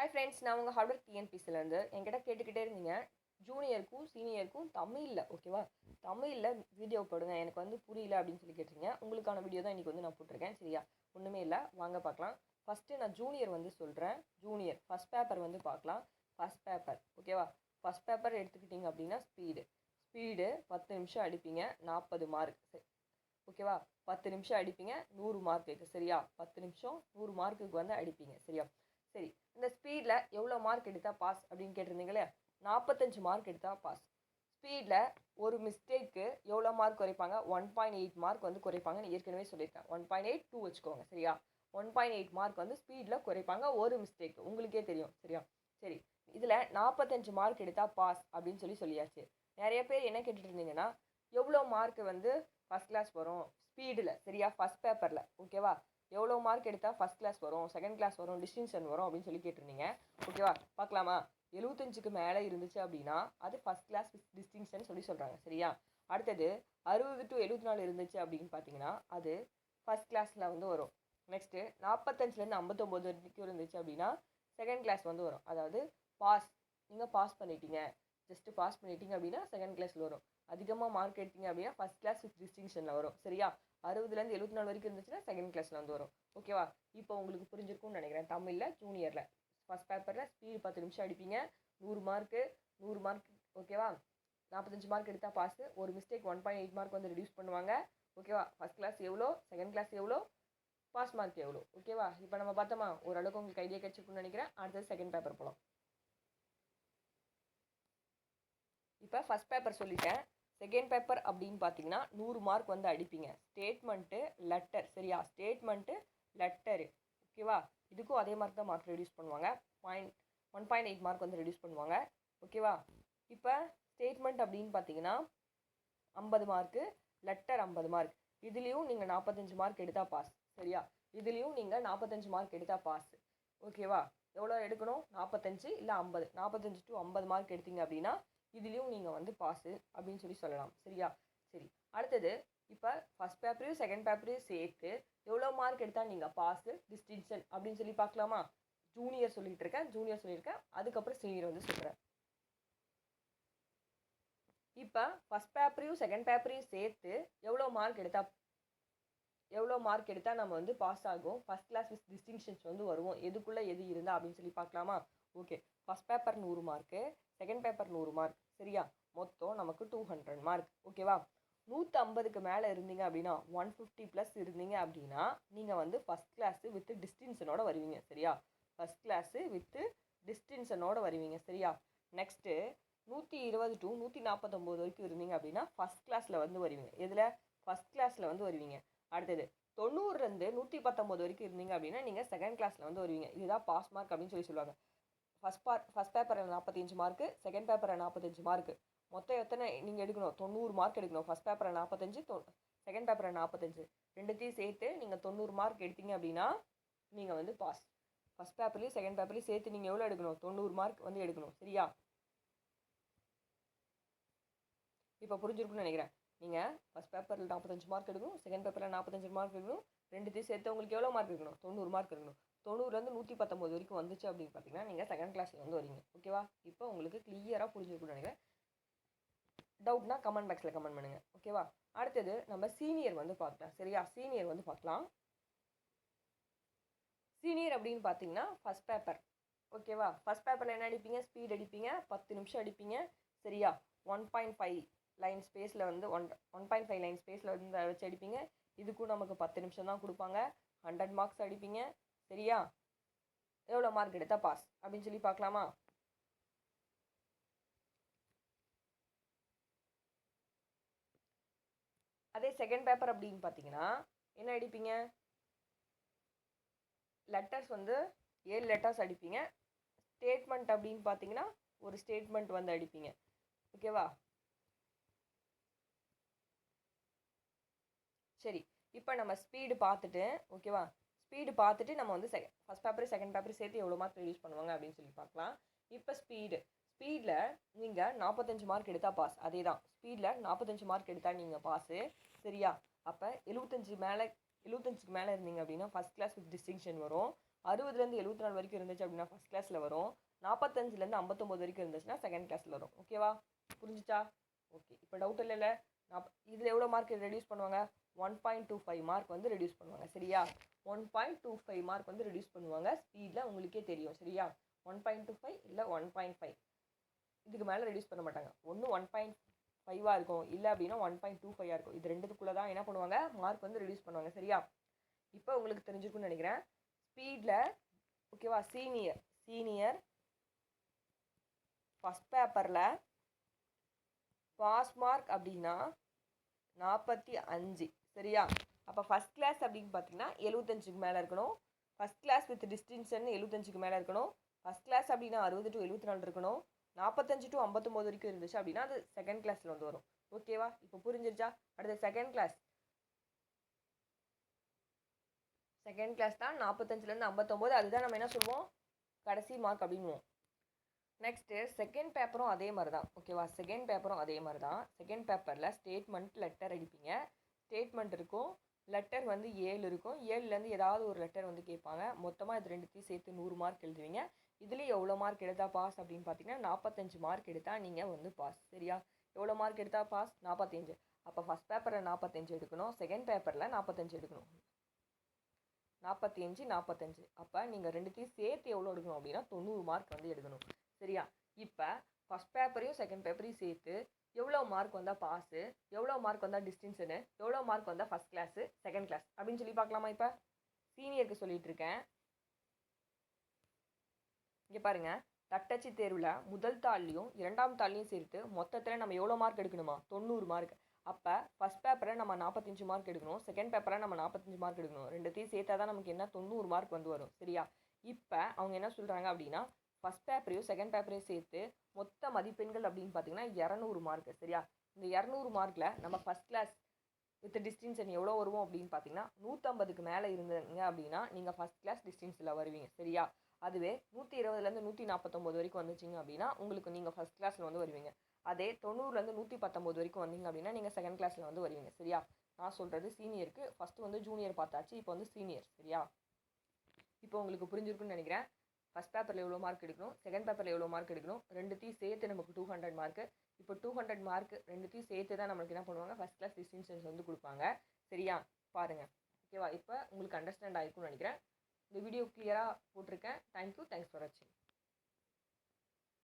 Hi friends நான் உங்கள் hardware டிஎன்பிசிலேருந்து என்கிட்ட கேட்டுக்கிட்டே இருந்தீங்க. ஜூனியருக்கும் சீனியருக்கும் தமிழில் ஓகேவா தமிழில் வீடியோ போடுங்க. எனக்கு வந்து புரியல அப்படின்னு சொல்லி கேட்டிருங்க உங்களுக்கான வீடியோ தான் இன்றைக்கி வந்து நான் போட்டிருக்கேன். சரியா? ஒன்றுமே இல்லை. வாங்க பார்க்கலாம். ஃபஸ்ட்டு நான் ஜூனியர் வந்து சொல்கிறேன் ஜூனியர் ஃபஸ்ட் பேப்பர் வந்து பார்க்கலாம். ஃபஸ்ட் பேப்பர் ஓகேவா ஃபஸ்ட் பேப்பர் எடுத்துக்கிட்டிங்க அப்படின்னா ஸ்பீடு ஸ்பீடு பத்து நிமிஷம் அடிப்பீங்க. நாற்பது மார்க் ஓகேவா பத்து நிமிஷம் அடிப்பீங்க. நூறு மார்க்குக்கு சரியா? பத்து நிமிஷம் நூறு மார்க்குக்கு வந்து அடிப்பீங்க. சரியா? சரி இந்த ஸ்பீடில் எவ்வளோ மார்க் எடுத்தால் பாஸ் அப்படின்னு கேட்டிருந்தீங்களே நாற்பத்தஞ்சு மார்க் எடுத்தால் பாஸ் ஸ்பீடில் ஒரு மிஸ்டேக்கு எவ்வளோ மார்க் குறைப்பாங்க? ஒன் பாயிண்ட் எயிட் மார்க் வந்து குறைப்பாங்கன்னு ஏற்கனவே சொல்லியிருக்கேன் ஒன் பாயிண்ட் எயிட் டூ வச்சுக்கோங்க சரியா? ஒன் பாயிண்ட் எயிட் மார்க் வந்து ஸ்பீடில் குறைப்பாங்க ஒரு மிஸ்டேக் உங்களுக்கே தெரியும் சரியா? சரி இதில் நாற்பத்தஞ்சு மார்க் எடுத்தால் பாஸ் அப்படின்னு சொல்லி சொல்லியாச்சு. நிறைய பேர் என்ன கேட்டுட்டு இருந்தீங்கன்னா எவ்வளோ மார்க் வந்து ஃபஸ்ட் கிளாஸ் வரும்? ஸ்பீடில் சரியா? ஃபஸ்ட் பேப்பரில் ஓகேவா எவ்வளோ மார்க் எடுத்தால் ஃபஸ்ட் கிளாஸ் வரும் செகண்ட் கிளாஸ் வரும் டிஸ்டிங்ஷன் வரும் அப்படின்னு சொல்லி கேட்டிருந்தீங்க. ஓகேவா பார்க்கலாமா? எழுபத்தஞ்சுக்கு மேலே இருந்துச்சு அப்படின்னா அது ஃபஸ்ட் கிளாஸ் டிஸ்டிங்ஷன் சொல்லி சொல்கிறாங்க சரியா? அடுத்தது அறுபது டு எழுபத்தி நாலு இருந்துச்சு அப்படின்னு பார்த்தீங்கன்னா அது ஃபஸ்ட் கிளாஸில் வந்து வரும். நெக்ஸ்ட்டு நாற்பத்தஞ்சுலேருந்து ஐம்பத்தொம்போது வரைக்கும் இருந்துச்சு அப்படின்னா செகண்ட் கிளாஸ் வந்து வரும். அதாவது பாஸ் நீங்கள் பாஸ் பண்ணிட்டீங்க. ஜஸ்ட்டு பாஸ் பண்ணிட்டீங்க அப்படின்னா செகண்ட் கிளாஸில் வரும். அதிகமாக மார்க் எடுத்தீங்க அப்படின்னா ஃபஸ்ட் கிளாஸ் வித் டிஸ்டிங்ஷனில் வரும். சரியா? அறுபதுலேருந்து எழுபத்தி நாலு வரைக்கும் இருந்துச்சுன்னா செகண்ட் கிளாஸில் வந்து வரும். ஓகேவா இப்போ உங்களுக்கு புரிஞ்சிருக்கும்னு நினைக்கிறேன். தமிழில் ஜூனியரில் ஃபஸ்ட் பேப்பரில் ஸ்பீடு பத்து நிமிஷம் அடிப்பீங்க. நூறு மார்க்கு நூறு மார்க் ஓகேவா நாற்பத்தஞ்சு மார்க் எடுத்தால் பாஸ் ஒரு mistake one point eight mark வந்து ரெடியூஸ் பண்ணுவாங்க. ஓகேவா ஃபஸ்ட் கிளாஸ் எவ்வளோ? செகண்ட் கிளாஸ் எவ்வளோ? பாஸ் மார்க் எவ்வளோ? ஓகேவா இப்போ நம்ம பார்த்தோமா? ஓரளவுக்கு உங்களுக்கு ஐடியா கிடச்சிருக்குன்னு நினைக்கிறேன். அடுத்தது செகண்ட் பேப்பர் போகலாம் இப்போ ஃபஸ்ட் பேப்பர் சொல்லிட்டேன். செகண்ட் பேப்பர் அப்படின்னு பார்த்தீங்கன்னா நூறு மார்க் வந்து அடிப்பீங்க. ஸ்டேட்மெண்ட்டு லெட்டர் சரியா? ஸ்டேட்மெண்ட்டு லெட்டரு ஓகேவா இதுக்கும் அதே மார்க் தான் மார்க் ரெடியூஸ் பண்ணுவாங்க. Point one point eight mark வந்து ரெடியூஸ் பண்ணுவாங்க. ஓகேவா இப்போ ஸ்டேட்மெண்ட் அப்படின்னு பார்த்தீங்கன்னா ஐம்பது மார்க்கு லெட்டர் ஐம்பது மார்க் இதுலேயும் நீங்கள் நாற்பத்தஞ்சு மார்க் எடுத்தால் பாஸ் சரியா? இதுலேயும் நீங்கள் நாற்பத்தஞ்சு மார்க் எடுத்தால் பாஸ் ஓகேவா எவ்வளோ எடுக்கணும்? நாற்பத்தஞ்சு இல்லை ஐம்பது. நாற்பத்தஞ்சு டு ஐம்பது மார்க் எடுத்தீங்க அப்படின்னா இதுலேயும் நீங்கள் வந்து பாஸு அப்படின்னு சொல்லி சொல்லலாம். சரியா? சரி. அடுத்தது இப்போ ஃபஸ்ட் பேப்பரையும் செகண்ட் பேப்பரையும் சேர்த்து எவ்வளோ மார்க் எடுத்தால் நீங்கள் பாஸு டிஸ்டிங்ஷன் அப்படின்னு சொல்லி பார்க்கலாமா? ஜூனியர் சொல்லிட்டு இருக்கேன். ஜூனியர் சொல்லியிருக்கேன். அதுக்கப்புறம் சீனியர் வந்து சொல்கிறேன் இப்போ ஃபஸ்ட் பேப்பரையும் செகண்ட் பேப்பரையும் சேர்த்து எவ்வளோ மார்க் எடுத்தால் எவ்வளோ மார்க் எடுத்தால் நம்ம வந்து பாஸ் ஆகும்? ஃபஸ்ட் கிளாஸ் வித் டிஸ்டிங்ஷன்ஸ் வந்து வருவோம். எதுக்குள்ளே எது இருந்தால் அப்படின்னு சொல்லி பார்க்கலாமா? ஓகே ஃபஸ்ட் பேப்பர் நூறு மார்க்கு செகண்ட் பேப்பர் நூறு மார்க் சரியா? மொத்தம் நமக்கு டூ ஹண்ட்ரட் மார்க் ஓகேவா நூற்றி ஐம்பதுக்கு மேலே இருந்தீங்க அப்படின்னா ஒன் ஃபிஃப்டி ப்ளஸ் இருந்தீங்க அப்படின்னா நீங்கள் வந்து ஃபஸ்ட் கிளாஸு வித் டிஸ்டின்ஷனோட வருவீங்க. சரியா? ஃபஸ்ட் கிளாஸு வித்து டிஸ்டின்ஷனோட வருவீங்க. சரியா? நெக்ஸ்ட்டு நூற்றி இருபது டு நூற்றி நாற்பத்தொம்போது வரைக்கும் இருந்தீங்க அப்படின்னா ஃபஸ்ட் கிளாஸில் வந்து வருவீங்க. இதில் ஃபஸ்ட் கிளாஸில் வந்து வருவீங்க. அடுத்தது தொண்ணூறுலேருந்து நூற்றி பத்தொம்போது வரைக்கும் இருந்தீங்க அப்படின்னா நீங்கள் செகண்ட் கிளாஸில் வந்து வருவீங்க. இதுதான் பாஸ் மார்க் அப்படின்னு சொல்லி சொல்லுவாங்க. ஃபஸ்ட் பார் ஃபஸ்ட் பேப்பரில் நாற்பத்தஞ்சு மார்க்கு செகண்ட் பேப்பரில் நாற்பத்தஞ்சு மார்க்கு மொத்தம் எத்தனை நீங்கள் எடுக்கணும்? தொண்ணூறு மார்க் எடுக்கணும். ஃபஸ்ட் பேப்பரில் நாற்பத்தஞ்சு தொ செகண்ட் பேப்பரில் நாற்பத்தஞ்சு ரெண்டுத்தையும் சேர்த்து நீங்கள் தொண்ணூறு மார்க் எடுத்தீங்க அப்படின்னா நீங்கள் வந்து பாஸ் ஃபஸ்ட் பேப்பர்லேயும் செகண்ட் பேப்பர்லேயும் சேர்த்து நீங்கள் எவ்வளோ எடுக்கணும்? தொண்ணூறு மார்க் வந்து எடுக்கணும். சரியா? இப்போ புரிஞ்சிருக்குன்னு நினைக்கிறேன். நீங்கள் ஃபஸ்ட் பேப்பரில் நாற்பத்தஞ்சு மார்க் எடுக்கணும் செகண்ட் பேப்பரில் நாற்பத்தஞ்சு மார்க் எடுக்கணும் ரெண்டுத்தையும் சேர்த்து உங்களுக்கு எவ்வளோ மார்க் இருக்கணும் தொண்ணூறு மார்க் இருக்கணும் தொண்ணூறுலேருந்து நூற்றி பத்தொம்போது வரைக்கும் வந்துச்சு அப்படின்னு பார்த்தீங்கன்னா நீங்கள் செகண்ட் கிளாஸில் வந்து வரீங்க. ஓகேவா இப்போ உங்களுக்கு கிளியராக புரிஞ்சிருக்குன்னு நினைக்கிறேன். டவுட்னா கமெண்ட் பாக்ஸில் கமெண்ட் பண்ணுங்கள் ஓகேவா அடுத்தது நம்ம சீனியர் வந்து பார்க்கலாம். சரியா? சீனியர் வந்து பார்க்கலாம். சீனியர் அப்படின்னு பார்த்தீங்கன்னா ஃபஸ்ட் பேப்பர் ஓகேவா ஃபஸ்ட் பேப்பரில் என்ன அடிப்பீங்க? ஸ்பீட் அடிப்பீங்க. பத்து நிமிஷம் அடிப்பீங்க. சரியா? ஒன் பாயிண்ட் ஃபைவ் லைன் ஸ்பேஸில் வந்து one one point five line ஸ்பேஸில் வந்து வச்சு அடிப்பீங்க. இதுக்கும் நமக்கு பத்து நிமிஷம் தான் கொடுப்பாங்க. ஹண்ட்ரட் மார்க்ஸ் அடிப்பீங்க. சரியா? எவ்வளோ மார்க் எடுத்தால் பாஸ் அப்படின்னு சொல்லி பார்க்கலாமா? அதே செகண்ட் பேப்பர் அப்படின்னு பார்த்தீங்கன்னா என்ன அடிப்பீங்க? லெட்டர்ஸ் வந்து ஏழு லெட்டர்ஸ் அடிப்பீங்க. ஸ்டேட்மெண்ட் அப்படின்னு பார்த்தீங்கன்னா ஒரு ஸ்டேட்மெண்ட் வந்து அடிப்பீங்க. ஓகேவா சரி இப்போ நம்ம ஸ்பீடு பார்த்துட்டு ஓகேவா ஸ்பீடு பார்த்துட்டு நம்ம வந்து second first paper second paper சேர்த்து எவ்வளோ மார்க் ரிடியூஸ் பண்ணுவாங்க அப்படின்னு சொல்லி பார்க்கலாம். இப்போ ஸ்பீடு ஸ்பீடில் நீங்கள் நாற்பத்தஞ்சு மார்க் எடுத்தால் பாஸ் அதே தான் ஸ்பீடில் நாற்பத்தஞ்சு மார்க் எடுத்தால் நீங்கள் பாஸு சரியா? அப்போ எழுபத்தஞ்சு மேலே எழுபத்தஞ்சுக்கு மேலே இருந்தீங்க அப்படின்னா ஃபஸ்ட் கிளாஸ் வித் டிஸ்டிங்ஷன் வரும். அறுபதுலேருந்து எழுபத்தி நாலு வரைக்கும் இருந்துச்சு அப்படின்னா ஃபஸ்ட் கிளாஸில் வரும். நாற்பத்தஞ்சுலேருந்து ஐம்பத்தொம்போது வரைக்கும் இருந்துச்சுன்னா செகண்ட் கிளாஸில் வரும். ஓகேவா புரிஞ்சிச்சா? ஓகே இப்போ டவுட் இல்லைல்ல இதில் எவ்வளோ மார்க் ரெடியூஸ் பண்ணுவாங்க? One point two five mark வந்து ரெடியூஸ் பண்ணுவாங்க. சரியா? One point two five mark வந்து ரெடியூஸ் பண்ணுவாங்க. ஸ்பீடில் உங்களுக்கே தெரியும். சரியா? ஒன் பாயிண்ட் டூ ஃபைவ் இல்லை ஒன் பாயிண்ட் ஃபைவ் இதுக்கு மேலே ரெடியூஸ் பண்ண மாட்டாங்க. ஒன்று ஒன் பாயிண்ட் ஃபைவாக இருக்கும். இல்லை அப்படின்னா ஒன் பாயிண்ட் டூ ஃபைவாக இருக்கும். இது ரெண்டுத்துக்குள்ளே தான் என்ன பண்ணுவாங்க? மார்க் வந்து ரெடியூஸ் பண்ணுவாங்க. சரியா? இப்போ உங்களுக்கு தெரிஞ்சிருக்கும்னு நினைக்கிறேன். ஸ்பீடில் ஓகேவா சீனியர் சீனியர் ஃபஸ்ட் பேப்பரில் பாஸ் மார்க் அப்படின்னா நாற்பத்தி அஞ்சு. சரியா? அப்போ ஃபஸ்ட் கிளாஸ் அப்படின்னு பார்த்தீங்கன்னா எழுபத்தஞ்சுக்கு மேலே இருக்கணும். ஃபஸ்ட் கிளாஸ் வித் டிஸ்டிங்ஷன் எழுபத்தஞ்சுக்கு மேலே இருக்கணும். ஃபஸ்ட் கிளாஸ் அப்படின்னா அறுபது டு எழுபத்தி நாலு இருக்கணும். நாற்பத்தஞ்சு டு ஐம்பத்தொம்போது வரைக்கும் இருந்துச்சு அப்படின்னா அது செகண்ட் கிளாஸில் வந்து வரும். ஓகேவா இப்போ புரிஞ்சிருச்சா? அடுத்த செகண்ட் கிளாஸ் செகண்ட் கிளாஸ் தான் நாற்பத்தஞ்சிலேருந்து ஐம்பத்தொம்போது. அதுதான் நம்ம என்ன சொல்லுவோம்? கடைசி மார்க் அப்படின்வோம் நெக்ஸ்ட்டு செகண்ட் பேப்பரும் அதே மாதிரி தான் ஓகேவா செகண்ட் பேப்பரும் அதே மாதிரி தான் செகண்ட் பேப்பரில் ஸ்டேட்மெண்ட் லெட்டர் அடிப்பீங்க. ஸ்டேட்மெண்ட் இருக்கும். லெட்டர் வந்து ஏழு இருக்கும். ஏழுலேருந்து ஏதாவது ஒரு லெட்டர் வந்து கேட்பாங்க. மொத்தமாக இது ரெண்டுத்தையும் சேர்த்து நூறு மார்க் எழுதுவீங்க. இதுலேயும் எவ்வளோ மார்க் எடுத்தால் பாஸ் அப்படின்னு பார்த்தீங்கன்னா நாற்பத்தஞ்சு மார்க் எடுத்தால் நீங்கள் வந்து பாஸ் சரியா? எவ்வளோ மார்க் எடுத்தால் பாஸ் நாற்பத்தஞ்சு அப்போ ஃபஸ்ட் பேப்பரில் நாற்பத்தஞ்சு எடுக்கணும். செகண்ட் பேப்பரில் நாற்பத்தஞ்சு எடுக்கணும். நாற்பத்தி அஞ்சு நாற்பத்தஞ்சு அப்போ நீங்கள் ரெண்டுத்தையும் சேர்த்து எவ்வளோ எடுக்கணும் அப்படின்னா தொண்ணூறு மார்க் வந்து எடுக்கணும். சரியா? இப்போ ஃபஸ்ட் பேப்பரையும் செகண்ட் பேப்பரையும் சேர்த்து எவ்வளோ மார்க் வந்தால் பாஸு எவ்வளோ மார்க் வந்தால் டிஸ்டன்ஸுன்னு எவ்வளோ மார்க் வந்தால் ஃபஸ்ட் கிளாஸு செகண்ட் கிளாஸ் அப்படின்னு சொல்லி பார்க்கலாமா இப்போ? சீனியருக்கு சொல்லிகிட்டு இருக்கேன். இங்கே பாருங்கள் தட்டச்சு தேர்வில் முதல் தாள்லையும் இரண்டாம் தாள்லையும் சேர்த்து மொத்தத்தில் நம்ம எவ்வளோ மார்க் எடுக்கணுமா? தொண்ணூறு மார்க் அப்போ ஃபஸ்ட் பேப்பரை நம்ம நாற்பத்தஞ்சு மார்க் எடுக்கணும். செகண்ட் பேப்பரை நம்ம நாற்பத்தஞ்சு மார்க் எடுக்கணும். ரெண்டுத்தையும் சேர்த்தா தான் நமக்கு என்ன? தொண்ணூறு மார்க் வந்து வரும். சரியா? இப்போ அவங்க என்ன சொல்கிறாங்க அப்படின்னா ஃபஸ்ட் பேப்பரையும் செகண்ட் பேப்பரையும் சேர்த்து மொத்த மதிப்பெண்கள் அப்படின்னு பார்த்தீங்கன்னா இரநூறு மார்க்கு சரியா? இந்த இரநூறு மார்க்கில் நம்ம ஃபஸ்ட் கிளாஸ் வித் டிஸ்டிங்ஷன் எவ்வளோ வருவோம் அப்படின்னு பார்த்தீங்கன்னா நூற்றம்பதுக்கு மேலே இருந்தீங்க அப்படின்னா நீங்கள் ஃபஸ்ட் கிளாஸ் டிஸ்டிங்ஸில் வருவீங்க சரியா? அதுவே நூற்றி இருபதுலேருந்து நூற்றி நாற்பத்தொம்போது வரைக்கும் வந்துச்சிங்க அப்படின்னா உங்களுக்கு நீங்கள் ஃபஸ்ட் கிளாஸில் வந்து வருவீங்க. அதே தொண்ணூறுலேருந்து நூற்றி பத்தொம்போது வரைக்கும் வந்தீங்க அப்படின்னா நீங்கள் செகண்ட் கிளாஸில் வந்து வருவீங்க சரியா? நான் சொல்கிறது சீனியருக்கு ஃபஸ்ட்டு வந்து ஜூனியர் பார்த்தாச்சு இப்போ வந்து சீனியர் சரியா? இப்போ உங்களுக்கு புரிஞ்சிருக்குன்னு நினைக்கிறேன். ஃபஸ்ட் பேப்பரில் எவ்வளோ மார்க் எடுக்கணும்? செகண்ட் பேப்பரில் எவ்வளோ மார்க் எடுக்கணும்? ரெண்டுத்தையும் சேர்த்து நமக்கு டூ ஹண்ட்ரட் மார்க்கு இப்போ டூ ஹண்ட்ரட் மார்க் ரெண்டுத்தையும் சேர்த்து தான் நம்மளுக்கு என்ன பண்ணுவாங்க? ஃபஸ்ட் கிளாஸ் டிஸ்டிங்ஷன்ஸ் வந்து கொடுப்பாங்க. சரியா? பாருங்கள் ஓகேவா இப்போ உங்களுக்கு அண்டர்ஸ்டாண்ட் ஆகிருக்கும்னு நினைக்கிறேன். இந்த வீடியோ கிளியராக போட்டிருக்கேன். தேங்க்யூ தேங்க்ஸ் ஃபார் வாட்சிங்